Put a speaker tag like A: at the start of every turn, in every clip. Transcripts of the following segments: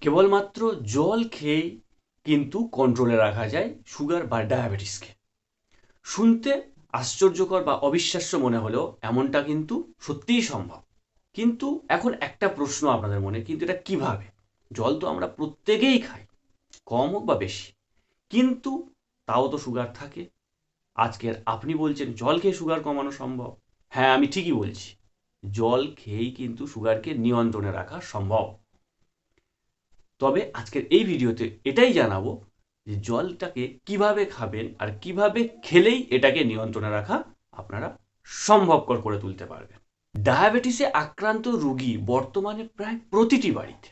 A: কেবলমাত্র জল খেয়েই কিন্তু কন্ট্রোলে রাখা যায় সুগার বা ডায়াবেটিসকে শুনতে আশ্চর্যকর বা অবিশ্বাস্য মনে হলেও এমনটা কিন্তু সত্যিই সম্ভব। কিন্তু এখন একটা প্রশ্ন আপনাদের মনে, কিন্তু এটা কীভাবে? জল তো আমরা প্রত্যেকেই খাই, কম হোক বা বেশি। কিন্তু তাও তো সুগার থাকে। আজকের আপনি বলছেন জল খেয়ে সুগার কমানো সম্ভব। হ্যাঁ আমি ঠিকই বলছি। জল খেয়েই কিন্তু সুগারকে নিয়ন্ত্রণে রাখা সম্ভব। তবে আজকের এই ভিডিওতে এটাই জানাব যে জলটাকে কীভাবে খাবেন আর কীভাবে খেলেই এটাকে নিয়ন্ত্রণে রাখা আপনারা সম্ভবকর করে তুলতে পারবেন। ডায়াবেটিসে আক্রান্ত রোগী বর্তমানে প্রায় প্রতিটি বাড়িতে।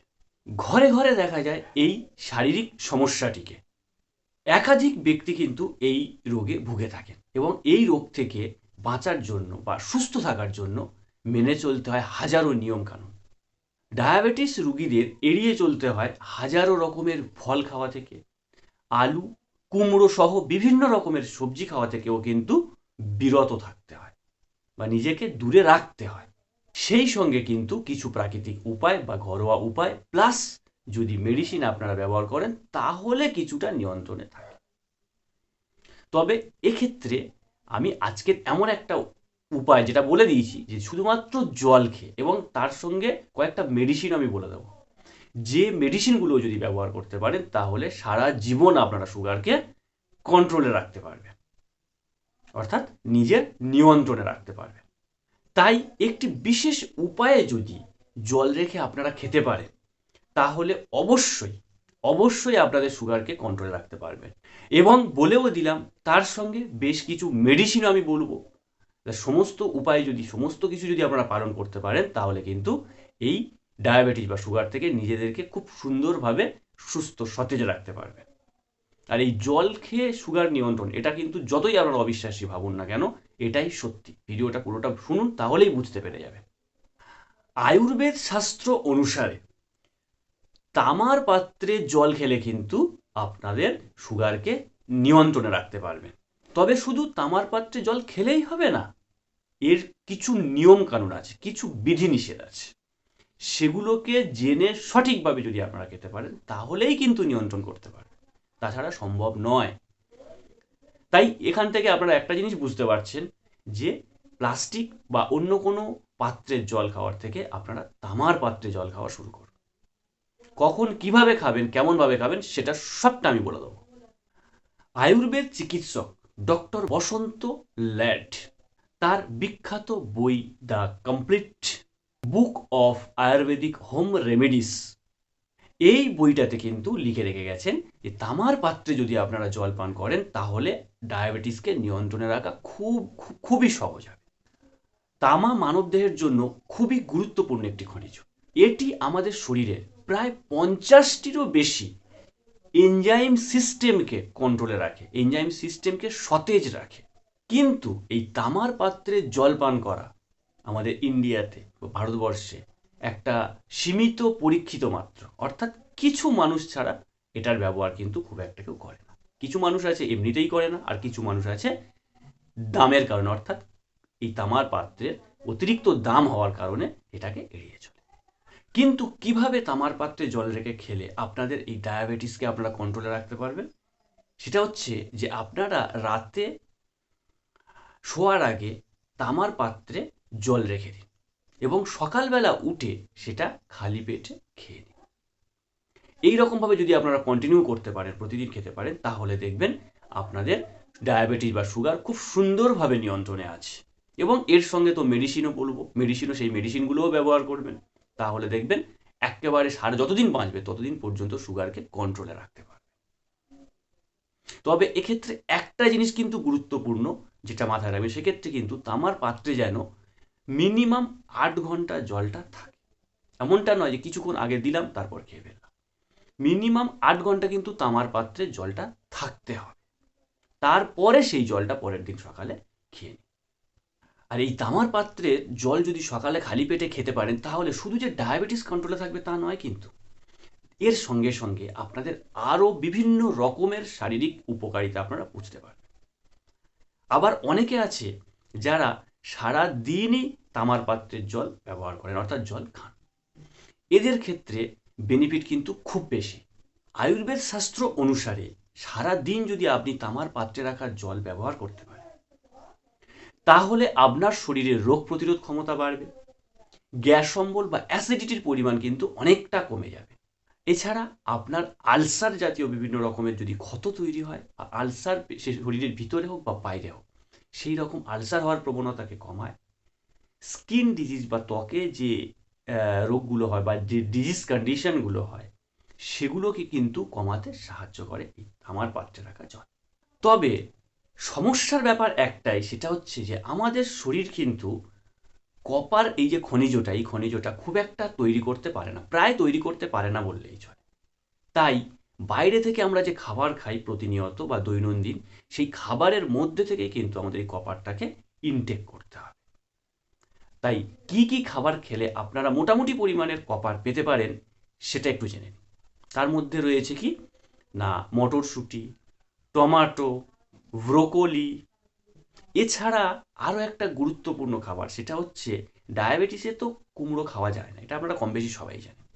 A: ঘরে ঘরে দেখা যায় এই শারীরিক সমস্যাটিকে। একাধিক ব্যক্তি কিন্তু এই রোগে ভুগে থাকেন এবং এই রোগ থেকে বাঁচার জন্য বা সুস্থ থাকার জন্য মেনে চলতে হয় হাজারো নিয়মকানুন। ডায়াবেটিস রুগীদের এড়িয়ে চলতে হয় হাজারো রকমের ফল খাওয়া থেকে। আলু, কুমড়ো সহ বিভিন্ন রকমের সবজি খাওয়া থেকেও কিন্তু বিরত থাকতে হয় বা নিজেকে দূরে রাখতে হয়। সেই সঙ্গে কিন্তু কিছু প্রাকৃতিক উপায় বা ঘরোয়া উপায়, প্লাস যদি মেডিসিন আপনারা ব্যবহার করেন, তাহলে কিছুটা নিয়ন্ত্রণে থাকে। তবে এক্ষেত্রে আমি আজকের এমন একটা উপায় যেটা বলে দিয়েছি, যে শুধুমাত্র জল খেয়ে এবং তার সঙ্গে কয়েকটা মেডিসিন আমি বলে দেবো। যে মেডিসিনগুলো যদি ব্যবহার করতে পারেন, তাহলে সারা জীবন আপনারা সুগারকে কন্ট্রোলে রাখতে পারবেন। অর্থাৎ নিজের নিয়ন্ত্রণে রাখতে পারবেন। তাই একটি বিশেষ উপায়ে যদি জল রেখে আপনারা খেতে পারেন, তাহলে অবশ্যই অবশ্যই আপনাদের সুগারকে কন্ট্রোলে রাখতে পারবেন। এবং বলেও দিলাম, তার সঙ্গে বেশ কিছু মেডিসিনও আমি বলব। সমস্ত উপায় যদি, সমস্ত কিছু যদি আপনারা পালন করতে পারেন, তাহলে কিন্তু এই ডায়াবেটিস বা সুগার থেকে নিজেদেরকে খুব সুন্দরভাবে সুস্থ, সতেজ রাখতে পারবে আর এই জল খেয়ে সুগার নিয়ন্ত্রণ, এটা কিন্তু যতই আপনারা অবিশ্বাসী ভাবুন না কেন, এটাই সত্যি। ভিডিওটা পুরোটা শুনুন, তাহলেই বুঝতে পেরে যাবে আয়ুর্বেদ শাস্ত্র অনুসারে তামার পাত্রে জল খেলে কিন্তু আপনাদের সুগারকে নিয়ন্ত্রণে রাখতে পারবেন। তবে শুধু তামার পাত্রে জল খেলেই হবে না এর কিছু নিয়ম কানুন আছে, কিছু বিধিনিষেধ আছে। সেগুলোকে জেনে সঠিকভাবে যদি আপনারা খেতে পারেন, তাহলেই কিন্তু নিয়ন্ত্রণ করতে পারেন। তাছাড়া সম্ভব নয়। তাই এখান থেকে আপনারা একটা জিনিস বুঝতে পারছেন যে প্লাস্টিক বা অন্য কোনো পাত্রের জল খাওয়ার থেকে আপনারা তামার পাত্রে জল খাওয়া শুরু করুন। কখন কীভাবে খাবেন, কেমনভাবে খাবেন, সেটা সবটা আমি বলে দেবো। আয়ুর্বেদ চিকিৎসক ডক্টর বসন্ত ল্যাড তার বিখ্যাত বই the complete book of Ayurvedic home remedies. এই বইটাতে কিন্তু লিখে রেখে গেছেন যে তামার পাত্রে যদি আপনারা জল পান করেন, তাহলে ডায়াবেটিসকে নিয়ন্ত্রণে রাখা খুব খুবই সহজ হবে। তামা মানবদেহের জন্য খুবই গুরুত্বপূর্ণ একটি খনিজ। এটি আমাদের শরীরের প্রায় পঞ্চাশটিরও বেশি এনজাইম সিস্টেমকে কন্ট্রোলে রাখে, এনজাইম সিস্টেমকে সতেজ রাখে। কিন্তু এই তামার পাত্রে জল পান করা আমাদের ইন্ডিয়াতে ভারতবর্ষে একটা সীমিত পরীক্ষিত মাত্র। অর্থাৎ কিছু মানুষ ছাড়া এটার ব্যবহার কিন্তু খুব একটা কেউ করে না। কিছু মানুষ আছে এমনিতেই করে না, আর কিছু মানুষ আছে দামের কারণে। অর্থাৎ এই তামার পাত্রের অতিরিক্ত দাম হওয়ার কারণে এটাকে এড়িয়ে চলে। কিন্তু কীভাবে তামার পাত্রে জল রেখে খেলে আপনাদের এই ডায়াবেটিসকে আপনারা কন্ট্রোলে রাখতে পারবেন? সেটা হচ্ছে যে আপনারা রাতে শোয়ার আগে তামার পাত্রে জল রেখে দিন এবং সকালবেলা উঠে সেটা খালি পেটে খেয়ে নিন। এই রকমভাবে যদি আপনারা কন্টিনিউ করতে পারেন, প্রতিদিন খেতে পারেন, তাহলে দেখবেন আপনাদের ডায়াবেটিস বা সুগার খুব সুন্দরভাবে নিয়ন্ত্রণে আছে এবং এর সঙ্গে তো মেডিসিনও বলব মেডিসিনও সেই মেডিসিনগুলোও ব্যবহার করবেন। তাহলে দেখবেন একেবারে সার যতদিন বাঁচবে ততদিন পর্যন্ত সুগারকে কন্ট্রোলে রাখতে পারবে তবে এক্ষেত্রে একটা জিনিস কিন্তু গুরুত্বপূর্ণ যেটা মাথায় রাখবে, সেক্ষেত্রে কিন্তু তামার পাত্রে যেন মিনিমাম আট ঘণ্টা জলটা থাকে। এমনটা নয় যে কিছুক্ষণ আগে দিলাম, তারপর খেয়ে ফেললাম। মিনিমাম আট ঘণ্টা কিন্তু তামার পাত্রে জলটা থাকতে হবে। তারপরে সেই জলটা পরের দিন সকালে খেয়ে নিই আর এই তামার পাত্রে জল যদি সকালে খালি পেটে খেতে পারেন, তাহলে শুধু যে ডায়াবেটিস কন্ট্রোলে থাকবে তা নয় কিন্তু এর সঙ্গে সঙ্গে আপনাদের আরও বিভিন্ন রকমের শারীরিক উপকারিতা আপনারা বুঝতে পারবেন। আবার অনেকে আছে যারা সারা দিনই তামার পাত্রের জল ব্যবহার করেন, অর্থাৎ জল খান। এদের ক্ষেত্রে বেনিফিট কিন্তু খুব বেশি। আয়ুর্বেদ শাস্ত্র অনুসারে সারা দিন যদি আপনি তামার পাত্রে রাখা জল ব্যবহার করতে পারেন, তাহলে আপনার শরীরের রোগ প্রতিরোধ ক্ষমতা বাড়বে, গ্যাস অম্বল বা অ্যাসিডিটির পরিমাণ কিন্তু অনেকটা কমে যাবে। এছাড়া আপনার আলসার জাতীয় বিভিন্ন রকমের যদি ক্ষত তৈরি হয়, বা আলসার সে শরীরের ভিতরে হোক বা বাইরে হোক, সেই রকম আলসার হওয়ার প্রবণতাকে কমায়। স্কিন ডিজিজ বা ত্বকে যে রোগগুলো হয় বা যে ডিজিজ কন্ডিশনগুলো হয়, সেগুলোকে কিন্তু কমাতে সাহায্য করে এই তামার পাত্রে রাখা জল। তবে সমস্যার ব্যাপার একটাই, সেটা হচ্ছে যে আমাদের শরীর কিন্তু কপার, এই যে খনিজটা, এই খনিজটা খুব একটা তৈরি করতে পারে না, প্রায় তৈরি করতে পারে না বললেই চলে। তাই বাইরে থেকে আমরা যে খাবার খাই প্রতিনিয়ত বা দৈনন্দিন, সেই খাবারের মধ্যে থেকে কিন্তু আমাদের এই কপারটাকে ইনটেক করতে হবে। তাই কি কি খাবার খেলে আপনারা মোটামুটি পরিমাণের কপার পেতে পারেন, সেটা একটু জেনে নিন। তার মধ্যে রয়েছে কি? না, মটরশুঁটি, টমাটো, ব্রোকলি এছাড়া আরও একটা গুরুত্বপূর্ণ খাবার, সেটা হচ্ছে ডায়াবেটিসে তো কুমড়ো খাওয়া যায় না, এটা আপনারা কম বেশি সবাই জানেন।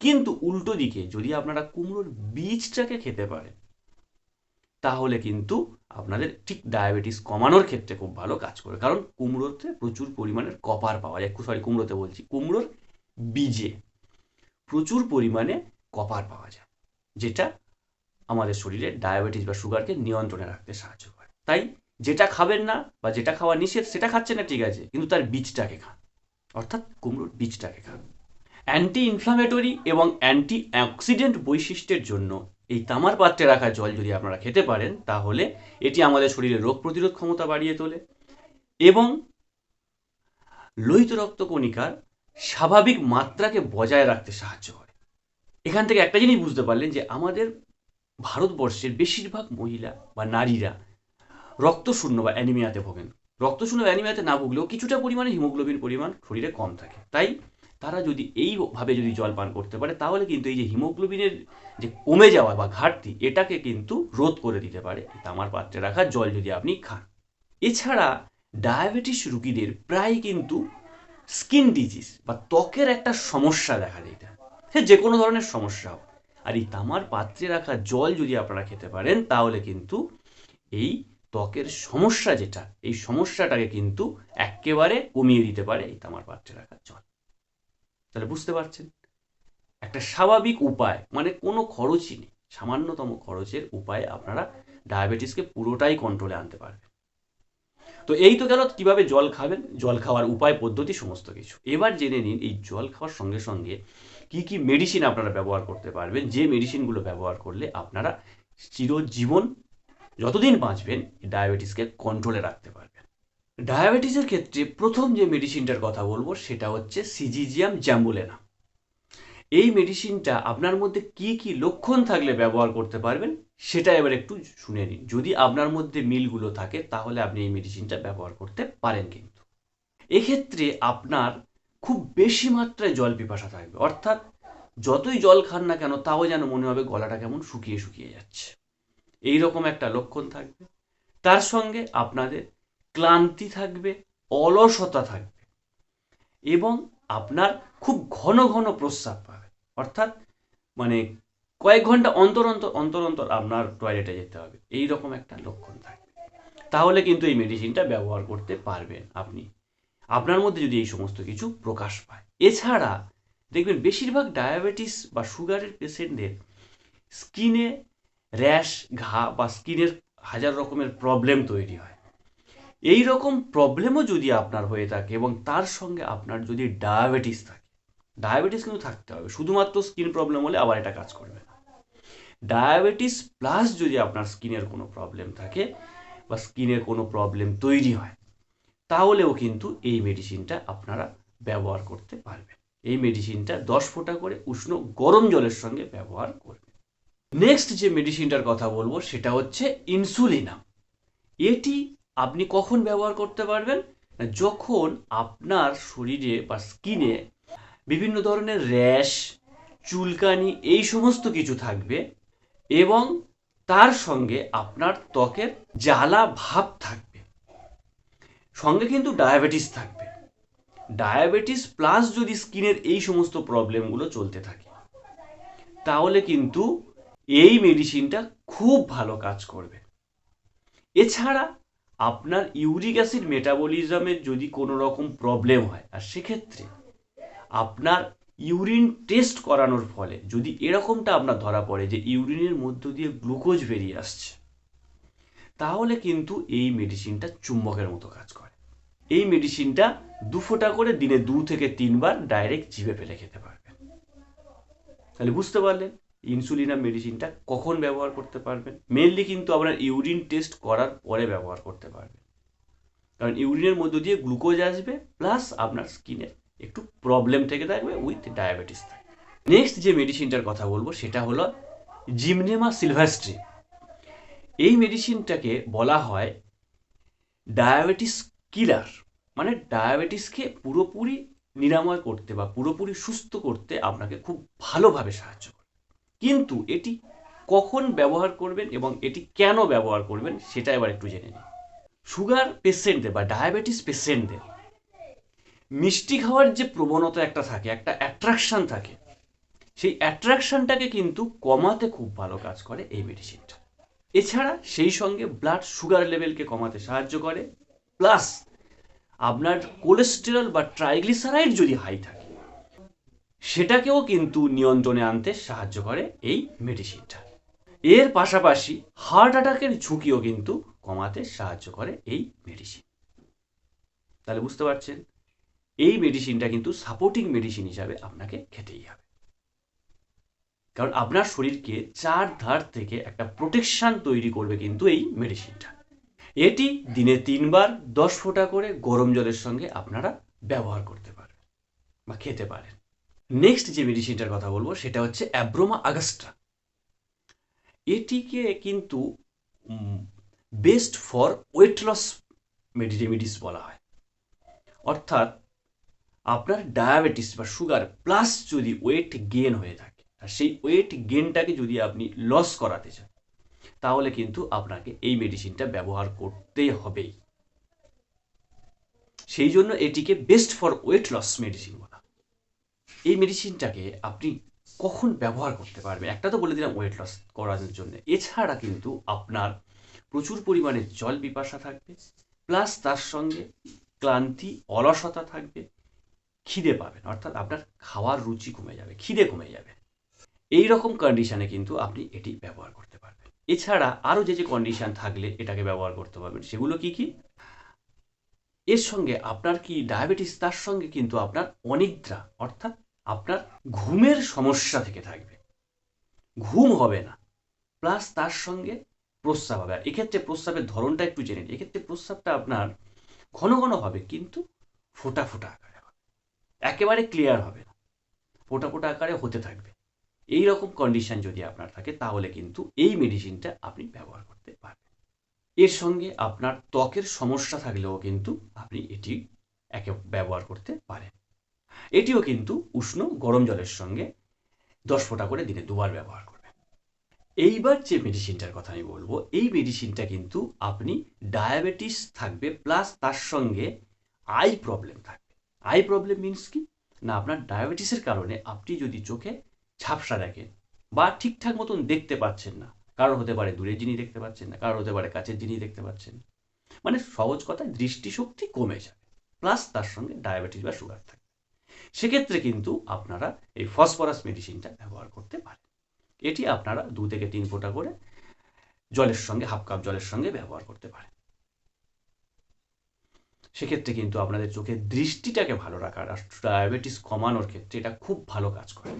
A: কিন্তু উল্টো দিকে যদি আপনারা কুমড়োর বীজটাকে খেতে পারেন, তাহলে কিন্তু আপনাদের ঠিক ডায়াবেটিস কমানোর ক্ষেত্রে খুব ভালো কাজ করে কারণ কুমড়োতে প্রচুর পরিমাণের কপার পাওয়া যায়, সরি, কুমড়োতে বলছি, কুমড়োর বীজে প্রচুর পরিমাণে কপার পাওয়া যায়, যেটা আমাদের শরীরে ডায়াবেটিস বা সুগারকে নিয়ন্ত্রণে রাখতে সাহায্য করে। তাই যেটা খাবেন না বা যেটা খাওয়া নিষেধ, সেটা খাচ্ছে না, ঠিক আছে। কিন্তু তার বীজটাকে খান। অর্থাৎ কুমড়োর বীজটাকে খান। অ্যান্টি ইনফ্লামেটরি এবং অ্যান্টি অক্সিডেন্ট বৈশিষ্ট্যের জন্য এই তামার পাত্রে রাখা জল যদি আপনারা খেতে পারেন, তাহলে এটি আমাদের শরীরে রোগ প্রতিরোধ ক্ষমতা বাড়িয়ে তোলে এবং লোহিত রক্তকণিকার স্বাভাবিক মাত্রাকে বজায় রাখতে সাহায্য করে। এখান থেকে একটা জিনিস বুঝতে পারলেন যে আমাদের ভারতবর্ষের বেশিরভাগ মহিলা বা নারীরা রক্তশূন্য বা অ্যানিমিয়াতে ভোগেন। রক্তশূন্য অ্যানিমিয়াতে না ভুগলেও কিছুটা পরিমাণে হিমোগ্লোবিন পরিমাণ শরীরে কম থাকে। তাই তারা যদি এইভাবে যদি জল পান করতে পারে, তাহলে কিন্তু এই যে হিমোগ্লোবিনের যে কমে যাওয়া বা ঘাটতি, এটাকে কিন্তু রোধ করে দিতে পারে। তামার পাত্রে রাখা, জল যদি আপনি খান। এছাড়া ডায়াবেটিস রুগীদের প্রায় কিন্তু স্কিন ডিজিজ বা ত্বকের একটা সমস্যা দেখা দেয় এটা। সে যে কোনো ধরনের সমস্যা হোক। আর এই তামার পাত্রে রাখা জল যদি আপনারা খেতে পারেন, তাহলে কিন্তু এই ত্বকের সমস্যা যেটা, এই সমস্যাটাকে কিন্তু একেবারে কমিয়ে দিতে পারে এই তামার পাত্রে রাখা জল। তাহলে বুঝতে পারছেন? একটা স্বাভাবিক উপায় মানে কোনো খরচই নেই, সামান্যতম খরচের উপায়ে আপনারা ডায়াবেটিসকে পুরোটাই কন্ট্রোলে আনতে পারবেন। তো এই তো গেল কীভাবে জল খাবেন? জল খাওয়ার উপায়, পদ্ধতি, সমস্ত কিছু। এবার জেনে নিন, এই জল খাওয়ার সঙ্গে সঙ্গে কি কি মেডিসিন আপনারা ব্যবহার করতে পারবেন? যে মেডিসিনগুলো ব্যবহার করলে আপনারা চিরজীবন যতদিন বাঁচবেন, ডায়াবেটিসকে কন্ট্রোলে রাখতে পারবেন। ডায়াবেটিসের ক্ষেত্রে প্রথম যে মেডিসিনটার কথা বলব, সেটা হচ্ছে সিজিজিয়াম জ্যাম্বুলেনা। এই মেডিসিনটা আপনার মধ্যে কি কি লক্ষণ থাকলে ব্যবহার করতে পারবেন, সেটা এবার একটু শুনে নিন। যদি আপনার মধ্যে মিলগুলো থাকে, তাহলে আপনি এই মেডিসিনটা ব্যবহার করতে পারেন কিন্তু। এক্ষেত্রে আপনার খুব বেশি মাত্রায় জল পিপাসা থাকবে। অর্থাৎ যতই জল খান না কেন, তাও যেন মনে হবে গলাটা কেমন শুকিয়ে শুকিয়ে যাচ্ছে। এই রকম একটা লক্ষণ থাকবে। তার সঙ্গে আপনাদের ক্লান্তি থাকবে, অলসতা থাকবে এবং আপনার খুব ঘন ঘন প্রস্রাব পাবে। অর্থাৎ মানে কয়েক ঘণ্টা অন্তর অন্তর অন্তর অন্তর আপনার টয়লেটে যেতে হবে। এই রকম একটা লক্ষণ থাকবে। তাহলে কিন্তু এই মেডিসিনটা ব্যবহার করতে পারবেন আপনি। আপনার মধ্যে যদি এই সমস্ত কিছু প্রকাশ পায়। এছাড়া দেখবেন, বেশিরভাগ ডায়াবেটিস বা সুগারের পেশেন্টদের স্কিনে র্যাশ ঘা বা স্কিনের হাজার রকমের প্রবলেম তৈরি হয়। এই রকম প্রবলেমও যদি আপনার হয়ে থাকে এবং তার সঙ্গে আপনার যদি ডায়াবেটিস থাকে ডায়াবেটিস কিন্তু থাকতে হবে। শুধুমাত্র স্কিন প্রবলেম হলে আবার এটা কাজ করবে না। ডায়াবেটিস প্লাস যদি আপনার স্কিনের কোনো প্রবলেম থাকে বা স্কিনের কোনো প্রবলেম তৈরি হয়, তাহলেও কিন্তু এই মেডিসিনটা আপনারা ব্যবহার করতে পারবেন। এই মেডিসিনটা দশ ফোঁটা করে উষ্ণ গরম জলের সঙ্গে ব্যবহার করবেন। নেক্সট যে মেডিসিনটার কথা বলব, সেটা হচ্ছে ইনসুলিনাম এটি আপনি কখন ব্যবহার করতে পারবেন? যখন আপনার শরীরে বা স্কিনে বিভিন্ন ধরনের র্যাশ চুলকানি এই সমস্ত কিছু থাকবে এবং তার সঙ্গে আপনার ত্বকের জ্বালা ভাব থাকবে। সঙ্গে কিন্তু ডায়াবেটিস থাকবে। ডায়াবেটিস প্লাস যদি স্কিনের এই সমস্ত প্রবলেমগুলো চলতে থাকে, তাহলে কিন্তু এই মেডিসিনটা খুব ভালো কাজ করবে। এছাড়া আপনার ইউরিক অ্যাসিড মেটাবলিজমের যদি কোনো রকম প্রবলেম হয়, আর সেক্ষেত্রে আপনার ইউরিন টেস্ট করানোর ফলে যদি এরকমটা আপনার ধরা পড়ে যে ইউরিনের মধ্য দিয়ে গ্লুকোজ বেরিয়ে আসছে, তাহলে কিন্তু এই মেডিসিনটা চুম্বকের মতো কাজ করে। এই মেডিসিনটা দু ফোঁটা করে দিনে দু থেকে তিনবার ডাইরেক্ট জিভে ফেলে খেতে পারবেন। তাহলে বুঝতে পারলেন? ইনসুলিনাম মেডিসিনটা কখন ব্যবহার করতে পারবেন? মেনলি কিন্তু আপনার ইউরিন টেস্ট করার পরে ব্যবহার করতে পারবেন। কারণ ইউরিনের মধ্য দিয়ে গ্লুকোজ আসবে প্লাস আপনার স্কিনে একটু প্রবলেম থেকে থাকবে উইথ ডায়াবেটিস থাকবে নেক্সট যে মেডিসিনটার কথা বলব, সেটা হলো জিমনেমা সিলভাস্ট্রি এই মেডিসিনটাকে বলা হয় ডায়াবেটিস কিলার মানে ডায়াবেটিসকে পুরোপুরি নিরাময় করতে বা পুরোপুরি সুস্থ করতে আপনাকে খুব ভালোভাবে সাহায্য করে। কিন্তু এটি কখন ব্যবহার করবেন এবং এটি কেন ব্যবহার করবেন সেটা এবার একটু জেনে নিন সুগার পেশেন্টদের বা ডায়াবেটিস পেশেন্টদের মিষ্টি খাওয়ার যে প্রবণতা একটা থাকে, একটা অ্যাট্রাকশন থাকে, সেই অ্যাট্রাকশনটাকে কিন্তু কমাতে খুব ভালো কাজ করে এই মেডিসিনটা। এছাড়া সেই সঙ্গে ব্লাড সুগার লেভেলকে কমাতে সাহায্য করে, প্লাস আপনার কোলেস্টেরল বা ট্রাইগ্লিসারাইড যদি হাই থাকে সেটাকেও কিন্তু নিয়ন্ত্রণে আনতে সাহায্য করে এই মেডিসিনটা। এর পাশাপাশি হার্ট অ্যাটাকের ঝুঁকিও কিন্তু কমাতে সাহায্য করে এই মেডিসিন। তাহলে বুঝতে পারছেন? এই মেডিসিনটা কিন্তু সাপোর্টিং মেডিসিন হিসাবে আপনাকে খেতেই হবে। কারণ আপনার শরীরকে চার ধার থেকে একটা প্রোটেকশন তৈরি করবে কিন্তু এই মেডিসিনটা। এটি দিনে তিনবার দশ ফোঁটা করে গরম জলের সঙ্গে আপনারা ব্যবহার করতে পারেন বা খেতে পারেন। নেক্সট যে মেডিসিনটার কথা বলব, সেটা হচ্ছে অ্যাব্রোমা আগস্টা এটিকে কিন্তু best for weight loss remedies বলা হয়। অর্থাৎ, আপনার ডায়াবেটিস বা সুগার প্লাস যদি ওয়েট গেন হয়ে থাকে, আর সেই ওয়েট গেনটাকে যদি আপনি লস করাতে চান, তাহলে কিন্তু আপনাকে এই মেডিসিনটা ব্যবহার করতে হবেই। সেই জন্য এটিকে best for weight loss medicine বলা এই মেডিসিনটাকে আপনি কখন ব্যবহার করতে পারবেন? একটা তো বলে দিলাম ওয়েট লস করানোর জন্য। এছাড়া কিন্তু আপনার প্রচুর পরিমাণে জল পিপাসা থাকবে প্লাস তার সঙ্গে ক্লান্তি, অলসতা থাকবে, খিদে পাবেন। অর্থাৎ আপনার খাওয়ার রুচি কমে যাবে, খিদে কমে যাবে। এই রকম কন্ডিশনে কিন্তু আপনি এটি ব্যবহার করতে পারবেন। এছাড়া আরও যে যে কন্ডিশন থাকলে এটাকে ব্যবহার করতে পারবেন, সেগুলো কি কি? এর সঙ্গে আপনার কি ডায়াবেটিস তার সঙ্গে কিন্তু আপনার অনিদ্রা, অর্থাৎ আপনার ঘুমের সমস্যা থেকে থাকবে। ঘুম হবে না। প্লাস তার সঙ্গে প্রস্রাব হবে। আর এক্ষেত্রে প্রস্রাবের ধরনটা একটু জেনে নিই। এক্ষেত্রে প্রস্রাবটা আপনার ঘন ঘন হবে, কিন্তু ফোটা ফোটা আকারে হবে। একেবারে ক্লিয়ার হবে না। ফোটা ফোটা আকারে হতে থাকবে। এই রকম কন্ডিশন যদি আপনার থাকে, তাহলে কিন্তু এই মেডিসিনটা আপনি ব্যবহার করতে পারবেন। এর সঙ্গে আপনার ত্বকের সমস্যা থাকলেও কিন্তু আপনি এটি একে ব্যবহার করতে পারেন। এটিও কিন্তু উষ্ণ গরম জলের সঙ্গে দশ ফোঁটা করে দিনে দুবার ব্যবহার করবে এইবার যে মেডিসিনটার কথা আমি বলব, এই মেডিসিনটা কিন্তু আপনি ডায়াবেটিস থাকবে প্লাস তার সঙ্গে আই প্রবলেম থাকবে। আই প্রবলেম মিনস কি? না, আপনার ডায়াবেটিসের কারণে আপনি যদি চোখে ঝাপসা দেখেন বা ঠিকঠাক মতন দেখতে পাচ্ছেন না, কারোর হতে পারে দূরের জিনিস দেখতে পাচ্ছেন না, কারোর হতে পারে কাছের জিনিস দেখতে পাচ্ছেন মানে সহজ কথায় দৃষ্টিশক্তি কমে যাবে প্লাস তার সঙ্গে ডায়াবেটিস বা সুগার থাকবে। সেক্ষেত্রে কিন্তু আপনারা এই ফসফরাস মেডিসিনটা ব্যবহার করতে পারেন। এটি আপনারা দু থেকে তিন ফোঁটা করে জলের সঙ্গে, হাফ কাপ জলের সঙ্গে ব্যবহার করতে পারেন। সেক্ষেত্রে কিন্তু আপনাদের চোখের দৃষ্টিটাকে ভালো রাখার আর ডায়াবেটিস কমানোর ক্ষেত্রে এটা খুব ভালো কাজ করে।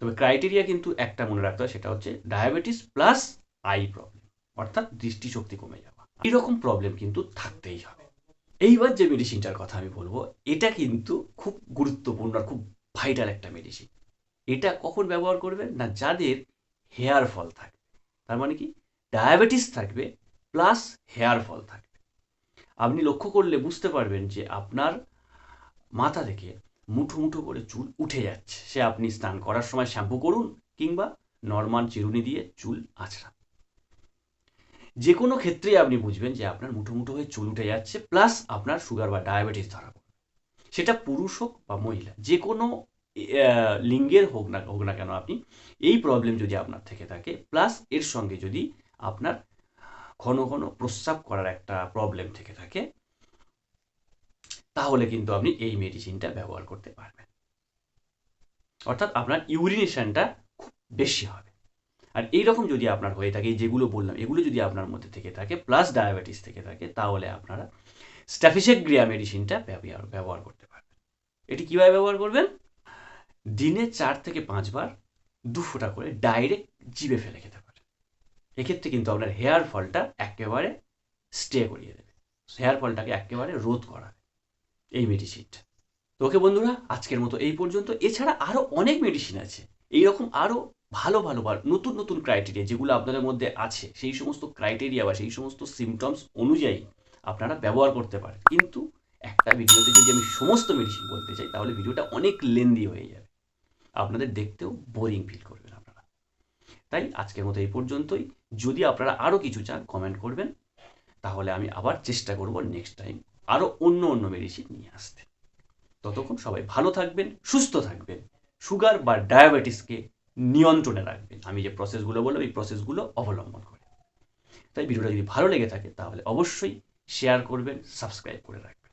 A: তবে ক্রাইটেরিয়া কিন্তু একটা মনে রাখতে হয়, সেটা হচ্ছে ডায়াবেটিস প্লাস আই প্রবলেম, অর্থাৎ দৃষ্টিশক্তি কমে যাওয়া। এইরকম প্রবলেম কিন্তু থাকতেই হবে। এইবার যে মেডিসিনটার কথা আমি বলব, এটা কিন্তু খুব গুরুত্বপূর্ণ আর খুব ভাইটাল একটা মেডিসিন এটা কখন ব্যবহার করবেন? না, যাদের হেয়ার ফল থাকবে তার মানে কি? ডায়াবেটিস থাকবে প্লাস হেয়ার ফল থাকবে। আপনি লক্ষ্য করলে বুঝতে পারবেন যে আপনার মাথা থেকে মুঠো মুঠো করে চুল উঠে যাচ্ছে। সে আপনি স্নান করার সময় শ্যাম্পু করুন কিংবা নর্মাল চিরুনি দিয়ে চুল আছড়ান যে কোনো ক্ষেত্রেই আপনি বুঝবেন যে আপনার মুঠো মুঠো হয়ে চুল উঠে যাচ্ছে প্লাস আপনার সুগার বা ডায়াবেটিস ধরা সেটা পুরুষ হোক বা মহিলা যে কোনো লিঙ্গের হোক না হোক না কেন আপনি, এই প্রবলেম যদি আপনার থেকে থাকে প্লাস এর সঙ্গে যদি আপনার ঘন ঘন প্রস্রাব করার একটা প্রবলেম থেকে থাকে, তাহলে কিন্তু আপনি এই মেডিসিনটা ব্যবহার করতে পারবেন। অর্থাৎ আপনার ইউরিনেশনটা খুব বেশি হবে। আর এই রকম যদি আপনার হয়ে থাকে যেগুলো বললাম, এগুলো যদি আপনার মধ্যে থেকে থাকে প্লাস ডায়াবেটিস থেকে থাকে, তাহলে আপনারা স্ট্যাফিসেগ্রিয়া মেডিসিনটা ব্যবহার ব্যবহার করতে পারবেন। এটি কীভাবে ব্যবহার করবেন? দিনে চার থেকে পাঁচবার দু ফোঁটা করে ডাইরেক্ট জিভে ফেলে খেতে পারেন। এক্ষেত্রে কিন্তু আপনার হেয়ার ফলটা একেবারে স্টে করিয়ে দেবে। হেয়ার ফলটাকে একেবারে রোধ করাবে এই মেডিসিনটা তো ওকে বন্ধুরা, আজকের মতো এই পর্যন্ত। এছাড়া আরও অনেক মেডিসিন আছে। এইরকম আরও ভালো ভালো নতুন নতুন ক্রাইটেরিয়া যেগুলো আপনাদের মধ্যে আছে, সেই সমস্ত ক্রাইটেরিয়া বা সেই সমস্ত সিমটমস অনুযায়ী আপনারা ব্যবহার করতে পারেন। কিন্তু একটা ভিডিওতে যদি আমি সমস্ত মেডিসিন বলতে চাই, তাহলে ভিডিওটা অনেক লেন্দি হয়ে যাবে। আপনাদের দেখতেও বোরিং ফিল করবেন আপনারা। তাই আজকের মতো এই পর্যন্তই। যদি আপনারা আরও কিছু চান কমেন্ট করবেন। তাহলে আমি আবার চেষ্টা করব নেক্সট টাইম আরও অন্য অন্য মেডিসিন নিয়ে আসতে। ততক্ষণ সবাই ভালো থাকবেন, সুস্থ থাকবেন। সুগার বা ডায়াবেটিসকে নিয়ন্ত্রণে রাখবেন। আমি যে প্রসেসগুলো বললাম, এই প্রসেসগুলো অবলম্বন করে। তাই ভিডিওটা যদি ভালো লেগে থাকে, তাহলে অবশ্যই শেয়ার করবেন সাবস্ক্রাইব করে রাখবেন।